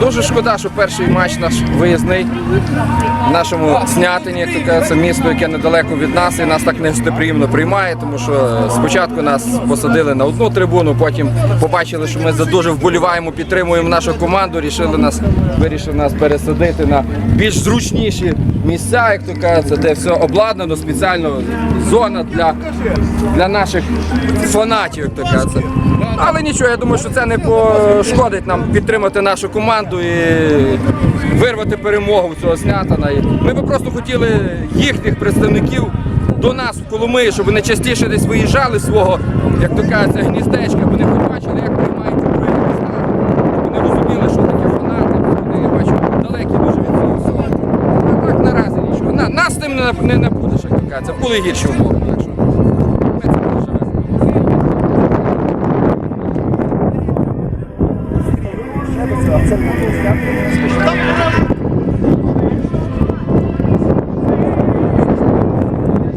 Дуже шкода, що перший матч наш виїзний в нашому снятині, як то кажеться, місто, яке недалеко від нас, і нас так негостеприємно приймає, тому що спочатку нас посадили на одну трибуну, потім побачили, що ми дуже вболіваємо, підтримуємо нашу команду, рішили нас, вирішили нас пересадити на більш зручніші місця, як то кажеться, де все обладнано, спеціально зона для, для наших фанатів, як то кажеться. Але нічого, я думаю, що це не пошкодить нам підтримати нашу команду і вирвати перемогу цього снятана. Ми би просто хотіли їхніх представників до нас в Коломиї, щоб вони частіше десь виїжджали свого, як то кажеться, гніздечка, вони хоч бачили, як другі міста. Щоб Вони розуміли, що таке фанати, вони бачу далекі дуже від цього всього. А так наразі нічого. На, нас тим не, не, не будеш, як то кажеться. Були гірші умови. Це було